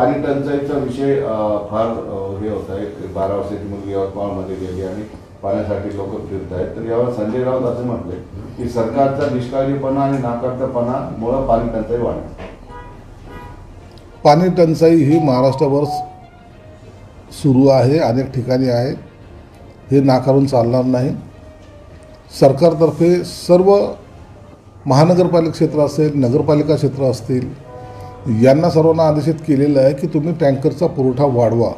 पाणी टंचाईचा विषय फार हे होत आहे. बारा वर्षाची मुलगी यवतमाळमध्ये गेली आणि पाण्यासाठी लोक फिरत आहेत तर यावर संजय राऊत असं म्हटले की सरकारचा निष्काळजीपणा आणि नाकारतापणामुळं पाणी टंचाई वाढते पाणी टंचाई ही महाराष्ट्रभर सुरू आहे अनेक ठिकाणी आहे. हे नाकारून चालणार नाही. सरकारतर्फे सर्व महानगरपालिका क्षेत्र असेल नगरपालिका क्षेत्र असतील यांना सर्वांना आदेशित केलेलं आहे की तुम्ही टँकरचा पुरवठा वाढवा.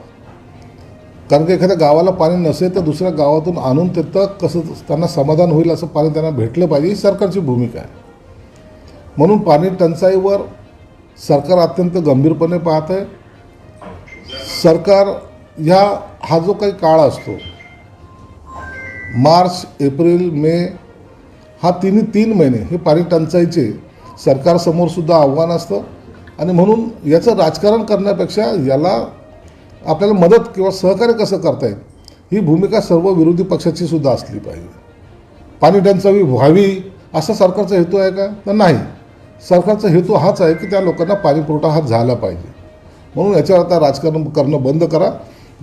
कारण की एखाद्या गावाला पाणी नसेल तर दुसऱ्या गावातून आणून त्याचं कसं त्यांना समाधान होईल असं पाणी त्यांना भेटलं पाहिजे ही सरकारची भूमिका आहे. म्हणून पाणी टंचाईवर सरकार अत्यंत गंभीरपणे पाहत आहे. सरकार ह्या हा जो काही काळ असतो मार्च एप्रिल मे हा तिन्ही तीन महिने हे पाणी टंचाईचे सरकारसमोरसुद्धा आव्हान असतं. आणि म्हणून याचं राजकारण करण्यापेक्षा याला आपल्याला मदत किंवा सहकार्य कसं करता येईल ही भूमिका सर्व विरोधी पक्षाची सुद्धा असली पाहिजे. पाणी टंचाई व्हावी असा सरकारचा हेतू आहे का? तर नाही. सरकारचा हेतू हाच आहे की त्या लोकांना पाणी पुरवठा हा झाला पाहिजे. म्हणून याच्यावर आता राजकारण करणं बंद करा.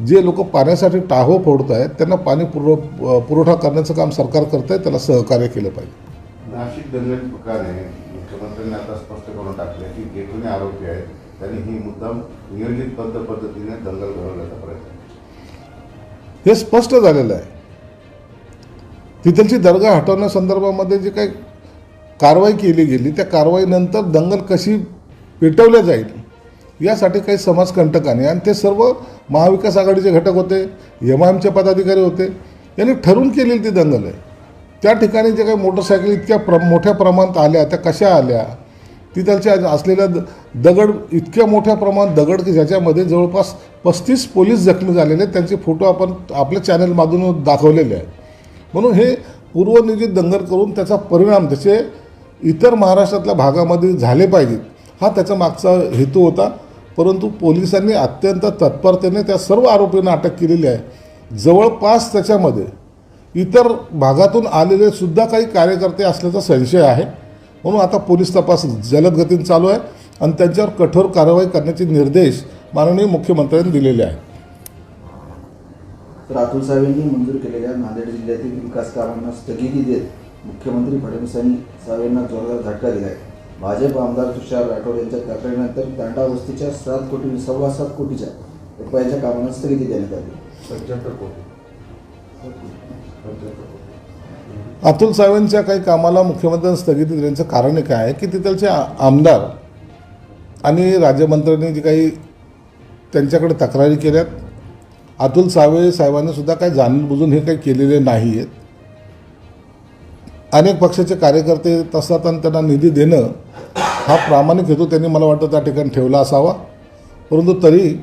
जे लोक पाण्यासाठी टाहो फोडत आहेत त्यांना पाणी पुरव पुरवठा करण्याचं काम सरकार करत आहे त्याला सहकार्य केलं पाहिजे. नाशिक दंगल प्रकारे मुख्यमंत्र्यांनी आता स्पष्ट करून टाकले की जे आरोपी आहेत त्यांनी ही मुद्दाम नियोजित पद्ध पद्धतीने दंगल घडवण्याचा प्रयत्न हे स्पष्ट झालेलं आहे. तिथलची दर्गा हटवण्यासंदर्भामध्ये जे काही कारवाई केली गेली त्या कारवाईनंतर दंगल कशी पेटवल्या जाईल यासाठी काही समाजकंटकाने आणि ते सर्व महाविकास आघाडीचे घटक होते एम आय एमचे पदाधिकारी होते यांनी ठरवून केलेली ती दंगल आहे. त्या ठिकाणी जे काही मोटरसायकल इतक्या प्र मोठ्या प्रमाणात आल्या त्या कशा आल्या? तिथलच्या असलेल्या द- दगड इतक्या मोठ्या प्रमाणात दगड की ज्याच्यामध्ये जवळपास पस्तीस पोलीस जखमी झालेले आहेत. त्यांचे फोटो आपण आपल्या चॅनलमधून दाखवलेले आहेत. म्हणून हे पूर्वनियोजित दंगल करून त्याचा परिणाम त्याचे इतर महाराष्ट्रातल्या भागामध्ये झाले पाहिजेत हा त्याचा मागचा हेतू होता. परंतु पोलिसांनी अत्यंत तत्परतेने त्या सर्व आरोपींना अटक केलेली आहे. जवळपास त्याच्यामध्ये इतर भागातून आलेले सुद्धा काही कार्यकर्ते असल्याचा संशय आहे. म्हणून आता पोलीस तपास जलद गतीने चालू आहे आणि त्यांच्यावर कठोर कारवाई करण्याचे निर्देश माननीय मुख्यमंत्र्यांनी दिलेले आहेत. अतुल सावेंनी मंजूर केलेल्या नांदेड जिल्ह्यातील विकास कामांना स्थगिती देत मुख्यमंत्री फडणवीसांनी सावेंना जोरदार झटका दिलाय. भाजप आमदार तुषार राठोड यांच्या तक्रारीनंतर दांडा वस्तीच्या सात कोटी सव्वा सात कोटीच्या रुपयाच्या कामांना स्थगिती देण्यात आली. पंच्याहत्तर कोटी अतुल साहेबांच्या काही कामाला मुख्यमंत्र्यांनी स्थगिती देण्याचं कारण काय आहे की तिथलचे आमदार आणि राज्यमंत्र्यांनी जे काही त्यांच्याकडे तक्रारी केल्यात अतुल सावे साहेबांनी सुद्धा काही जाणून बुजून हे काही केलेले नाही आहेत अनेक पक्षाचे कार्यकर्ते येत असतात आणि त्यांना निधी देणं हा प्रामाणिक हेतू त्यांनी मला वाटतं त्या ठिकाणी ठेवला असावा. परंतु तरी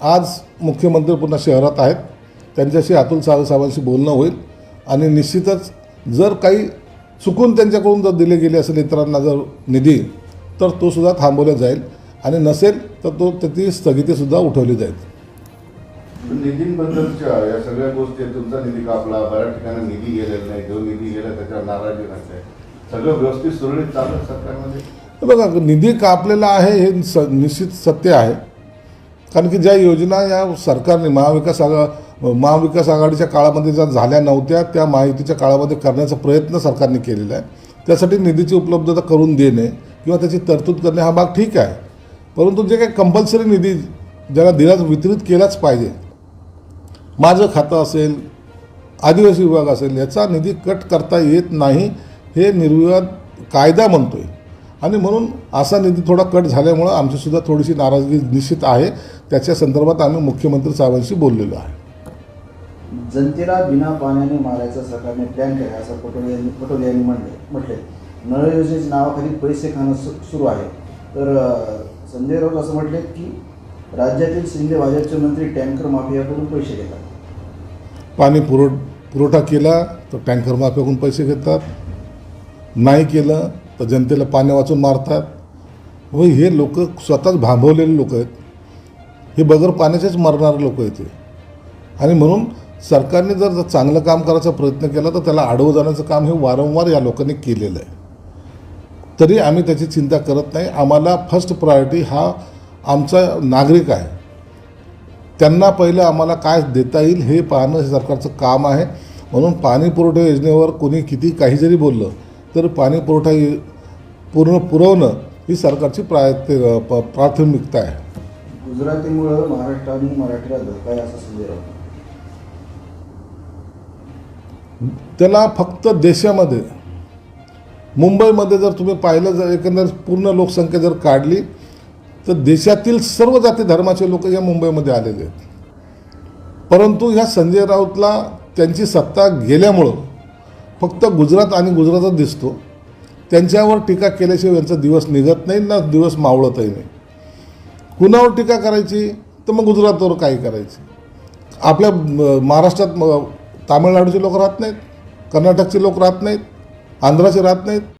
आज मुख्यमंत्री पुन्हा शहरात आहेत. त्यांच्याशी अतुल सावे साहेबांशी बोलणं होईल. आणि निश्चितच जर काही चुकून त्यांच्याकडून जर दिले गेले असेल इतरांना जर निधी तर तो सुद्धा थांबवला जाईल. आणि नसेल तर तो त्याची स्थगितीसुद्धा उठवली जाईल. निधींबद्दलच्या या सगळ्या गोष्टी आहेत. तुमचा निधी कापला बऱ्याच ठिकाणी निधी गेलेला नाही जो निधी गेला त्याच्यावर नाराजी नसते. सगळं व्यवस्थित सुरळीत चाललं सरकारमध्ये? बघा निधी कापलेला आहे हे स निश्चित सत्य आहे. कारण की ज्या योजना या सरकारने महाविकास आघा महाविकास आघाडीच्या काळामध्ये ज्या झाल्या नव्हत्या त्या महायुतीच्या काळामध्ये करण्याचा प्रयत्न सरकारने केलेला आहे. त्यासाठी निधीची उपलब्धता करून देणे किंवा त्याची तरतूद करणे हा भाग ठीक आहे. परंतु जे काही कंपल्सरी निधी ज्याला दिलाच वितरित केलाच पाहिजे माझं खातं असेल आदिवासी विभाग असेल याचा निधी कट करता येत नाही हे निर्विवाद कायदा म्हणतो आहे आणि म्हणून असा निधी थोडा कट झाल्यामुळं आमचीसुद्धा थोडीशी नाराजगी निश्चित आहे. त्याच्या संदर्भात आम्ही मुख्यमंत्री साहेबांशी बोललेलो आहे. जनतेला बिना पाण्याने मारायचा सरकारने प्लॅन केला असं पटोले यांनी पटोले यांनी म्हणले. म्हटले नळ योजनेच्या नावाखाली पैसे खाणं सुरू आहे. तर संजय राऊत असं म्हटले की राज्यातील शिंदे भाजपचे मंत्री टँकर माफियाकडून पैसे घेतात. पाणी पुरव पुरवठा केला तर टँकर माफियाकडून पैसे घेतात. नाही केलं तर जनतेला पाणी वाचून मारतात. व हे लोक स्वतःच भांबवलेले लोक आहेत. हे बगर पाण्याचेच मरणारे लोक आहेत हे. आणि म्हणून सरकारने जर चांगलं काम करायचा प्रयत्न केला तर त्याला आडवं जाण्याचं काम हे वारंवार या लोकांनी केलेलं आहे. तरी आम्ही त्याची चिंता करत नाही. आम्हाला फर्स्ट प्रायोरिटी हा आमचा नागरिक आहे. त्यांना पहिलं आम्हाला काय देता येईल हे पाहणं हे सरकारचं काम आहे. म्हणून पाणी पुरवठा योजनेवर कोणी किती काही जरी बोललं तर पाणी पुरवठा पूर्ण पुरवणं ही सरकारची प्राय प्राथमिकता आहे. गुजरातीमुळं महाराष्ट्र आणि मराठीला धोका आहे असं संजय त्याला फक्त देशामध्ये मुंबईमध्ये जर तुम्ही पाहिलं जर एकंदर पूर्ण लोकसंख्या जर काढली तर देशातील सर्व जाती धर्माचे लोक या मुंबईमध्ये आलेले आहेत. परंतु ह्या संजय राऊतला त्यांची सत्ता गेल्यामुळं फक्त गुजरात आणि गुजरातच दिसतो. त्यांच्यावर टीका केल्याशिवाय यांचा दिवस निघत नाही ना दिवस मावळतही नाही. कुणावर टीका करायची? तर मग गुजरातवर काही करायची? आपल्या महाराष्ट्रात तामिळनाडूचे लोक राहत नाहीत कर्नाटकचे लोक राहत नाहीत आंध्राचे राहत नाहीत.